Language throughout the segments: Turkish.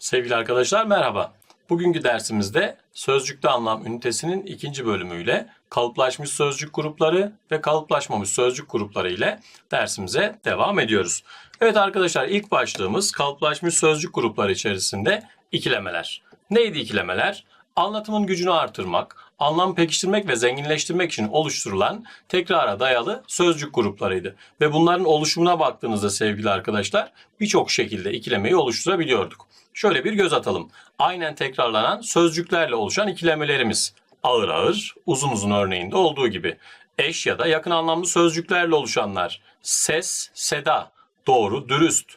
Sevgili arkadaşlar merhaba. Bugünkü dersimizde sözcükte anlam ünitesinin ikinci bölümüyle kalıplaşmış sözcük grupları ve kalıplaşmamış sözcük grupları ile dersimize devam ediyoruz. Evet arkadaşlar ilk başlığımız kalıplaşmış sözcük grupları içerisinde ikilemeler. Neydi ikilemeler? Anlatımın gücünü artırmak, anlam pekiştirmek ve zenginleştirmek için oluşturulan tekrara dayalı sözcük gruplarıydı. Ve bunların oluşumuna baktığınızda sevgili arkadaşlar birçok şekilde ikilemeyi oluşturabiliyorduk. Şöyle bir göz atalım. Aynen tekrarlanan sözcüklerle oluşan ikilemelerimiz. Ağır ağır, uzun uzun örneğinde olduğu gibi. Eş ya da yakın anlamlı sözcüklerle oluşanlar. Ses, seda, doğru, dürüst.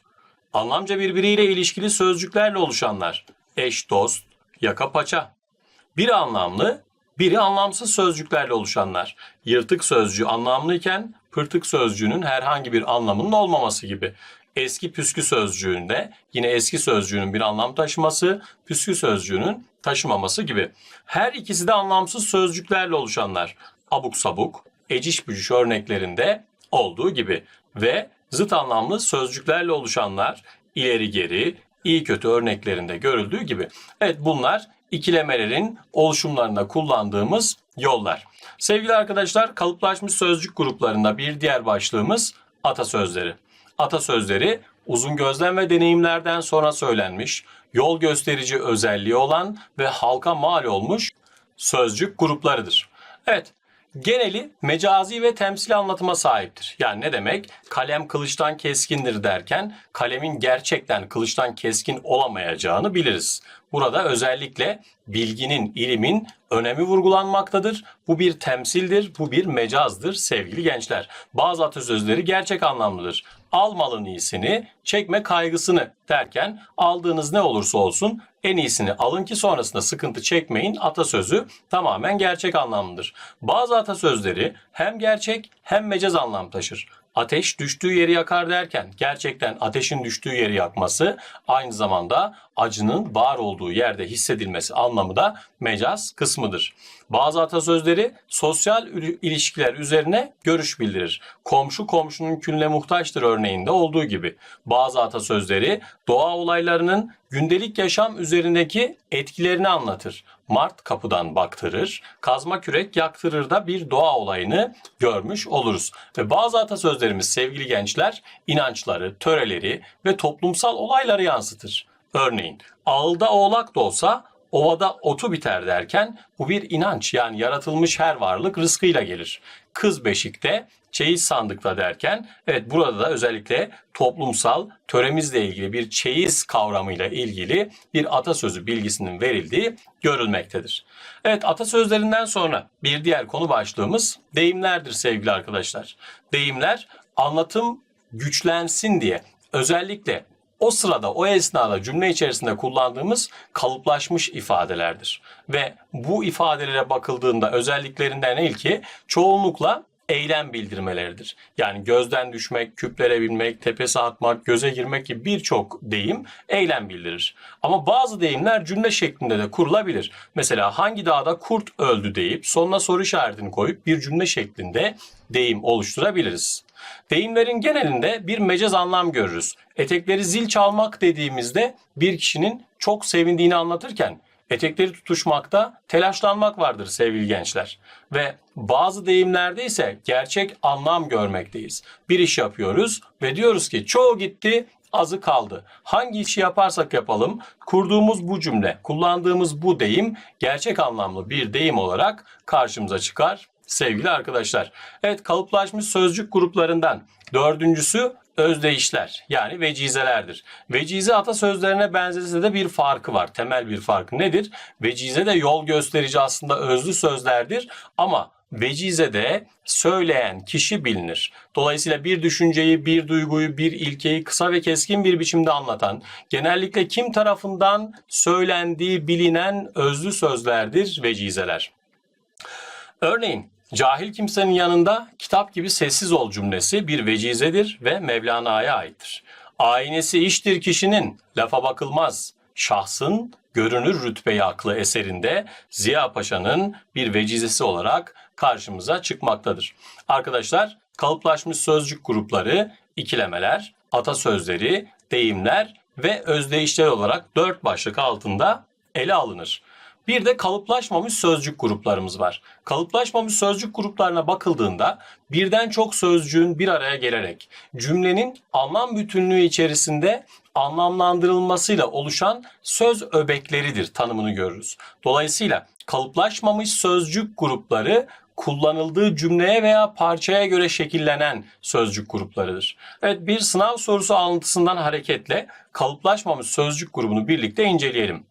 Anlamca birbiriyle ilişkili sözcüklerle oluşanlar. Eş, dost, yaka, paça. Biri anlamlı, biri anlamsız sözcüklerle oluşanlar. Yırtık sözcüğü anlamlıyken pırtık sözcüğünün herhangi bir anlamının olmaması gibi. Eski püskü sözcüğünde yine eski sözcüğünün bir anlam taşıması, püskü sözcüğünün taşımaması gibi. Her ikisi de anlamsız sözcüklerle oluşanlar. Abuk sabuk, eciş bücüş örneklerinde olduğu gibi ve zıt anlamlı sözcüklerle oluşanlar ileri geri, iyi kötü örneklerinde görüldüğü gibi. Evet bunlar ikilemelerin oluşumlarında kullandığımız yollar. Sevgili arkadaşlar kalıplaşmış sözcük gruplarında bir diğer başlığımız atasözleri. Atasözleri uzun gözlem ve deneyimlerden sonra söylenmiş, yol gösterici özelliği olan ve halka mal olmuş sözcük gruplarıdır. Evet, geneli mecazi ve temsil anlatıma sahiptir. Yani ne demek? Kalem kılıçtan keskindir derken kalemin gerçekten kılıçtan keskin olamayacağını biliriz. Burada özellikle bilginin, ilimin önemi vurgulanmaktadır. Bu bir temsildir, bu bir mecazdır sevgili gençler. Bazı atasözleri gerçek anlamlıdır. Al malın iyisini, çekme kaygısını derken aldığınız ne olursa olsun en iyisini alın ki sonrasında sıkıntı çekmeyin atasözü tamamen gerçek anlamlıdır. Bazı atasözleri hem gerçek hem mecaz anlam taşır. Ateş düştüğü yeri yakar derken gerçekten ateşin düştüğü yeri yakması aynı zamanda acının var olduğu yerde hissedilmesi anlamı da mecaz kısmıdır. Bazı atasözleri sosyal ilişkiler üzerine görüş bildirir. Komşu komşunun külüne muhtaçtır örneğinde olduğu gibi. Bazı atasözleri doğa olaylarının gündelik yaşam üzerindeki etkilerini anlatır. Mart kapıdan baktırır, kazma kürek yaktırır da bir doğa olayını görmüş oluruz. Ve bazı atasözlerimiz sevgili gençler inançları, töreleri ve toplumsal olayları yansıtır. Örneğin ağılda oğlak da olsa ovada otu biter derken bu bir inanç yani yaratılmış her varlık rızkıyla gelir. Kız beşikte çeyiz sandıkta derken evet burada da özellikle toplumsal töremizle ilgili bir çeyiz kavramıyla ilgili bir atasözü bilgisinin verildiği görülmektedir. Evet atasözlerinden sonra bir diğer konu başlığımız deyimlerdir sevgili arkadaşlar. Deyimler anlatım güçlensin diye özellikle o sırada, o esnada cümle içerisinde kullandığımız kalıplaşmış ifadelerdir. Ve bu ifadelere bakıldığında özelliklerinden ilki çoğunlukla eylem bildirmeleridir. Yani gözden düşmek, küplere binmek, tepesi atmak, göze girmek gibi birçok deyim eylem bildirir. Ama bazı deyimler cümle şeklinde de kurulabilir. Mesela hangi dağda kurt öldü deyip sonuna soru işaretini koyup bir cümle şeklinde deyim oluşturabiliriz. Deyimlerin genelinde bir mecaz anlam görürüz. Etekleri zil çalmak dediğimizde bir kişinin çok sevindiğini anlatırken etekleri tutuşmakta telaşlanmak vardır sevgili gençler. Ve bazı deyimlerde ise gerçek anlam görmekteyiz. Bir iş yapıyoruz ve diyoruz ki çoğu gitti azı kaldı. Hangi işi yaparsak yapalım kurduğumuz bu cümle, kullandığımız bu deyim gerçek anlamlı bir deyim olarak karşımıza çıkar sevgili arkadaşlar. Evet kalıplaşmış sözcük gruplarından dördüncüsü özdeyişler yani vecizelerdir. Vecize atasözlerine benzese de bir farkı var. Temel bir farkı nedir? Vecize de yol gösterici aslında özlü sözlerdir ama vecizede söyleyen kişi bilinir. Dolayısıyla bir düşünceyi, bir duyguyu, bir ilkeyi kısa ve keskin bir biçimde anlatan, genellikle kim tarafından söylendiği bilinen özlü sözlerdir vecizeler. Örneğin cahil kimsenin yanında kitap gibi sessiz ol cümlesi bir vecizedir ve Mevlana'ya aittir. Aynesi iştir kişinin, lafa bakılmaz. Şahsın görünür rütbeyi aklı eserinde Ziya Paşa'nın bir vecizesi olarak karşımıza çıkmaktadır. Arkadaşlar kalıplaşmış sözcük grupları, ikilemeler, atasözleri, deyimler ve özdeyişler olarak dört başlık altında ele alınır. Bir de kalıplaşmamış sözcük gruplarımız var. Kalıplaşmamış sözcük gruplarına bakıldığında birden çok sözcüğün bir araya gelerek cümlenin anlam bütünlüğü içerisinde anlamlandırılmasıyla oluşan söz öbekleridir tanımını görürüz. Dolayısıyla kalıplaşmamış sözcük grupları kullanıldığı cümleye veya parçaya göre şekillenen sözcük gruplarıdır. Evet bir sınav sorusu alıntısından hareketle kalıplaşmamış sözcük grubunu birlikte inceleyelim.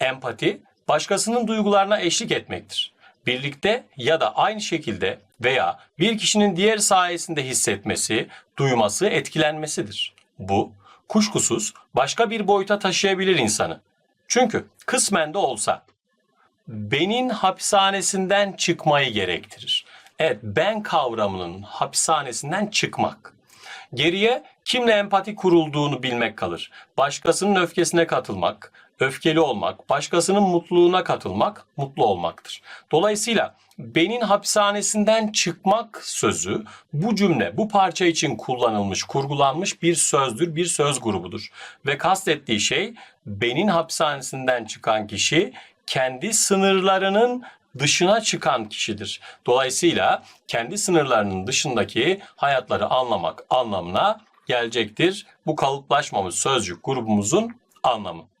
Empati, başkasının duygularına eşlik etmektir. Birlikte ya da aynı şekilde veya bir kişinin diğer sayesinde hissetmesi, duyması, etkilenmesidir. Bu, kuşkusuz başka bir boyuta taşıyabilir insanı. Çünkü kısmen de olsa benin hapishanesinden çıkmayı gerektirir. Evet, ben kavramının hapishanesinden çıkmak. Geriye kimle empati kurulduğunu bilmek kalır. Başkasının öfkesine katılmak, öfkeli olmak, başkasının mutluluğuna katılmak, mutlu olmaktır. Dolayısıyla benin hapishanesinden çıkmak sözü bu cümle, bu parça için kullanılmış, kurgulanmış bir sözdür, bir söz grubudur. Ve kastettiği şey benin hapishanesinden çıkan kişi kendi sınırlarının dışına çıkan kişidir. Dolayısıyla kendi sınırlarının dışındaki hayatları anlamak anlamına gelecektir. Bu kalıplaşmamış sözcük grubumuzun anlamı.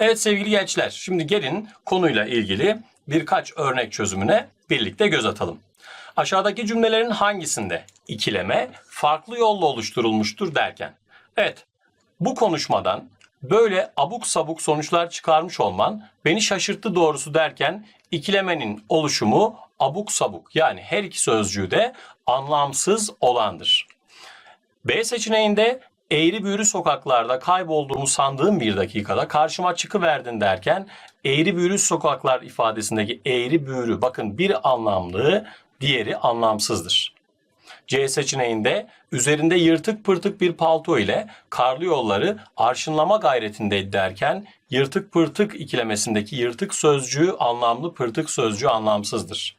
Evet sevgili gençler, şimdi gelin konuyla ilgili birkaç örnek çözümüne birlikte göz atalım. Aşağıdaki cümlelerin hangisinde ikileme farklı yolla oluşturulmuştur derken? Evet, bu konuşmadan böyle abuk sabuk sonuçlar çıkarmış olman beni şaşırttı doğrusu derken ikilemenin oluşumu abuk sabuk yani her iki sözcüğü de anlamsız olandır. B seçeneğinde eğri büğrü sokaklarda kaybolduğumu sandığım bir dakikada karşıma çıkıverdin derken eğri büğrü sokaklar ifadesindeki eğri büğrü bakın bir anlamlı diğeri anlamsızdır. C seçeneğinde üzerinde yırtık pırtık bir palto ile karlı yolları arşınlama gayretindeydi derken yırtık pırtık ikilemesindeki yırtık sözcüğü anlamlı pırtık sözcüğü anlamsızdır.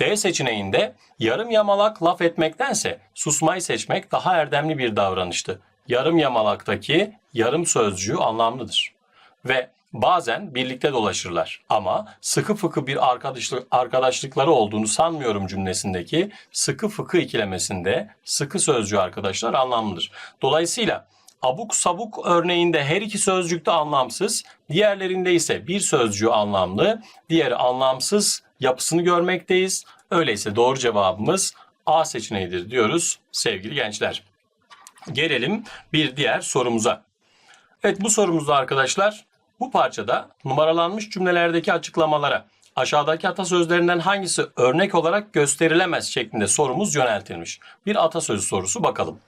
D seçeneğinde yarım yamalak laf etmektense susmayı seçmek daha erdemli bir davranıştı. Yarım yamalaktaki yarım sözcüğü anlamlıdır. Ve bazen birlikte dolaşırlar ama sıkı fıkı bir arkadaşlık, arkadaşlıkları olduğunu sanmıyorum cümlesindeki sıkı fıkı ikilemesinde sıkı sözcüğü arkadaşlar anlamlıdır. Dolayısıyla abuk sabuk örneğinde her iki sözcük de anlamsız, diğerlerinde ise bir sözcüğü anlamlı, diğeri anlamsız yapısını görmekteyiz. Öyleyse doğru cevabımız A seçeneğidir diyoruz sevgili gençler. Gelelim bir diğer sorumuza. Evet bu sorumuzda arkadaşlar bu parçada numaralanmış cümlelerdeki açıklamalara aşağıdaki atasözlerinden hangisi örnek olarak gösterilemez şeklinde sorumuz yöneltilmiş. Bir atasözü sorusu bakalım.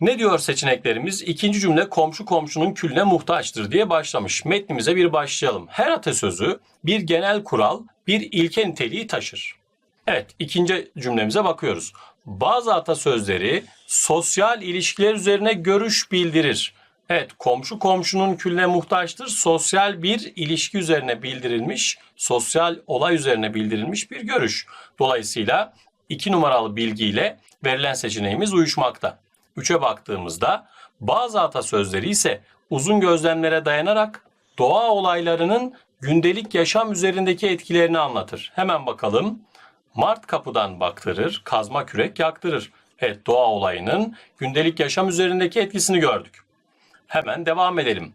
Ne diyor seçeneklerimiz? İkinci cümle komşu komşunun külüne muhtaçtır diye başlamış. Metnimize bir başlayalım. Her atasözü bir genel kural, bir ilke niteliği taşır. Evet, ikinci cümlemize bakıyoruz. Bazı atasözleri sosyal ilişkiler üzerine görüş bildirir. Evet, komşu komşunun külüne muhtaçtır. Sosyal bir ilişki üzerine bildirilmiş, sosyal olay üzerine bildirilmiş bir görüş. Dolayısıyla iki numaralı bilgiyle verilen seçeneğimiz uyuşmakta. Üçe baktığımızda bazı atasözleri ise uzun gözlemlere dayanarak doğa olaylarının gündelik yaşam üzerindeki etkilerini anlatır. Hemen bakalım. Mart kapıdan baktırır, kazma kürek yaktırır. Evet doğa olayının gündelik yaşam üzerindeki etkisini gördük. Hemen devam edelim.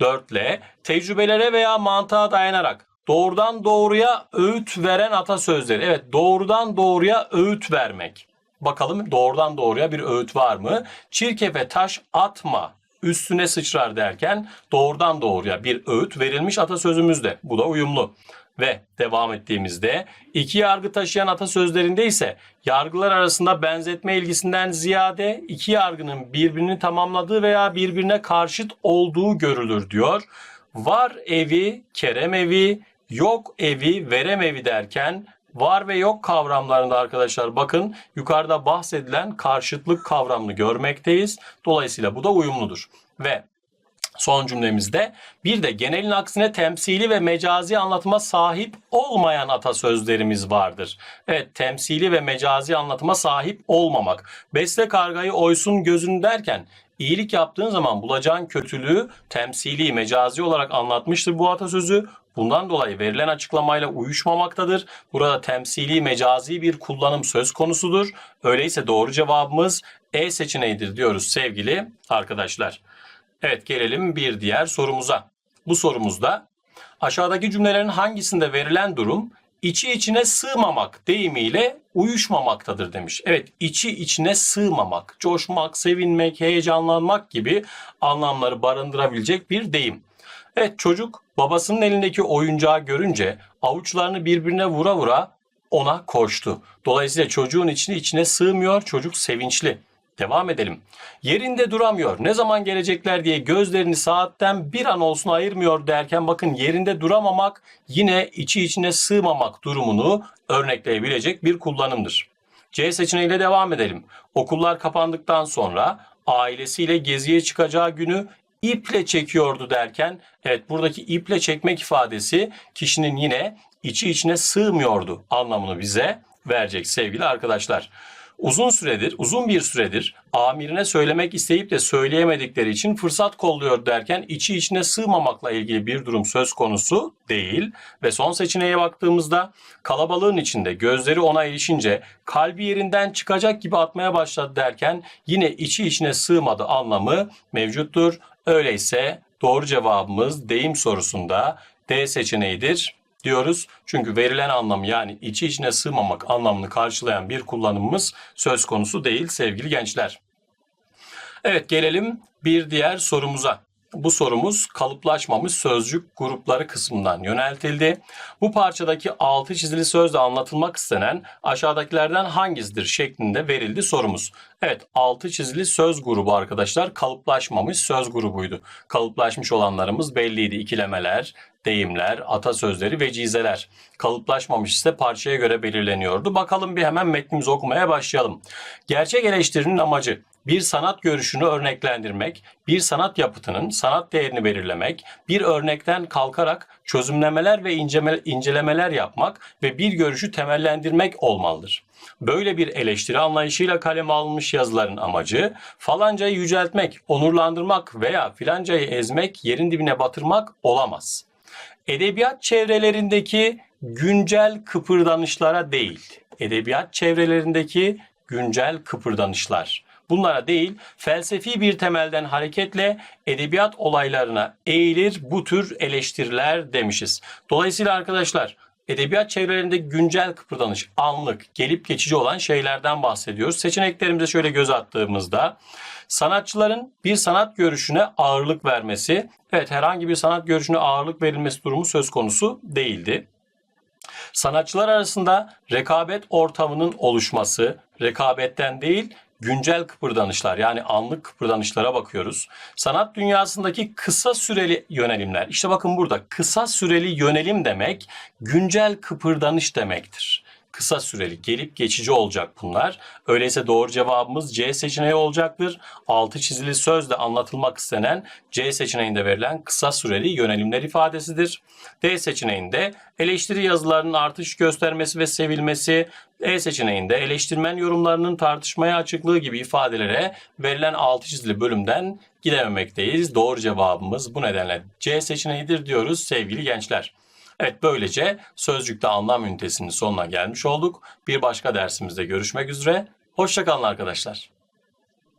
4 ile tecrübelere veya mantığa dayanarak doğrudan doğruya öğüt veren atasözleri. Evet doğrudan doğruya öğüt vermek. Bakalım doğrudan doğruya bir öğüt var mı? Çirkefe taş atma üstüne sıçrar derken doğrudan doğruya bir öğüt verilmiş atasözümüzde. Bu da uyumlu. Ve devam ettiğimizde iki yargı taşıyan atasözlerinde ise yargılar arasında benzetme ilgisinden ziyade iki yargının birbirini tamamladığı veya birbirine karşıt olduğu görülür diyor. Var evi, kerem evi, yok evi, verem evi derken var ve yok kavramlarında arkadaşlar bakın yukarıda bahsedilen karşıtlık kavramını görmekteyiz. Dolayısıyla bu da uyumludur. Ve son cümlemizde bir de genelin aksine temsili ve mecazi anlatıma sahip olmayan atasözlerimiz vardır. Evet temsili ve mecazi anlatıma sahip olmamak. Besle kargayı oysun gözün derken İyilik yaptığın zaman bulacağın kötülüğü temsili, mecazi olarak anlatmıştır bu atasözü. Bundan dolayı verilen açıklamayla uyuşmamaktadır. Burada temsili, mecazi bir kullanım söz konusudur. Öyleyse doğru cevabımız E seçeneğidir diyoruz sevgili arkadaşlar. Evet gelelim bir diğer sorumuza. Bu sorumuzda aşağıdaki cümlelerin hangisinde verilen durum içi içine sığmamak deyimiyle uyuşmamaktadır demiş. Evet içi içine sığmamak, coşmak, sevinmek, heyecanlanmak gibi anlamları barındırabilecek bir deyim. Evet çocuk babasının elindeki oyuncağı görünce avuçlarını birbirine vura vura ona koştu. Dolayısıyla çocuğun içine içine sığmıyor, çocuk sevinçli. Devam edelim. Yerinde duramıyor. Ne zaman gelecekler diye gözlerini saatten bir an olsun ayırmıyor derken bakın yerinde duramamak yine içi içine sığmamak durumunu örnekleyebilecek bir kullanımdır. C seçeneğiyle devam edelim. Okullar kapandıktan sonra ailesiyle geziye çıkacağı günü iple çekiyordu derken evet buradaki iple çekmek ifadesi kişinin yine içi içine sığmıyordu anlamını bize verecek sevgili arkadaşlar. Uzun süredir, uzun bir süredir amirine söylemek isteyip de söyleyemedikleri için fırsat kolluyor derken içi içine sığmamakla ilgili bir durum söz konusu değil. Ve son seçeneğe baktığımızda kalabalığın içinde gözleri ona ilişince kalbi yerinden çıkacak gibi atmaya başladı derken yine içi içine sığmadı anlamı mevcuttur. Öyleyse doğru cevabımız deyim sorusunda D seçeneğidir diyoruz. Çünkü verilen anlam yani içi içine sığmamak anlamını karşılayan bir kullanımımız söz konusu değil sevgili gençler. Evet gelelim bir diğer sorumuza. Bu sorumuz kalıplaşmamış sözcük grupları kısmından yöneltildi. Bu parçadaki altı çizili sözle anlatılmak istenen aşağıdakilerden hangisidir şeklinde verildi sorumuz. Evet altı çizili söz grubu arkadaşlar kalıplaşmamış söz grubuydu. Kalıplaşmış olanlarımız belliydi. İkilemeler, deyimler, atasözleri ve cizeler. Kalıplaşmamış ise parçaya göre belirleniyordu. Bakalım bir hemen metnimizi okumaya başlayalım. Gerçek eleştirinin amacı bir sanat görüşünü örneklendirmek, bir sanat yapıtının sanat değerini belirlemek, bir örnekten kalkarak çözümlemeler ve incelemeler yapmak ve bir görüşü temellendirmek olmalıdır. Böyle bir eleştiri anlayışıyla kaleme alınmış yazıların amacı falancayı yüceltmek, onurlandırmak veya filancayı ezmek, yerin dibine batırmak olamaz. Edebiyat çevrelerindeki güncel kıpırdanışlara değil, edebiyat çevrelerindeki güncel kıpırdanışlar. Bunlara değil, felsefi bir temelden hareketle edebiyat olaylarına eğilir bu tür eleştiriler demişiz. Dolayısıyla arkadaşlar edebiyat çevrelerinde güncel kıpırdanış, anlık, gelip geçici olan şeylerden bahsediyoruz. Seçeneklerimize şöyle göz attığımızda sanatçıların bir sanat görüşüne ağırlık vermesi, evet herhangi bir sanat görüşüne ağırlık verilmesi durumu söz konusu değildi. Sanatçılar arasında rekabet ortamının oluşması, rekabetten değil güncel kıpırdanışlar yani anlık kıpırdanışlara bakıyoruz. Sanat dünyasındaki kısa süreli yönelimler. İşte bakın burada kısa süreli yönelim demek güncel kıpırdanış demektir. Kısa süreli, gelip geçici olacak bunlar. Öyleyse doğru cevabımız C seçeneği olacaktır. Altı çizili sözle anlatılmak istenen C seçeneğinde verilen kısa süreli yönelimler ifadesidir. D seçeneğinde eleştiri yazılarının artış göstermesi ve sevilmesi, E seçeneğinde eleştirmen yorumlarının tartışmaya açıklığı gibi ifadelere verilen altı çizili bölümden gidememekteyiz. Doğru cevabımız bu nedenle C seçeneğidir diyoruz sevgili gençler. Evet böylece sözcükte anlam ünitesinin sonuna gelmiş olduk. Bir başka dersimizde görüşmek üzere. Hoşçakalın arkadaşlar.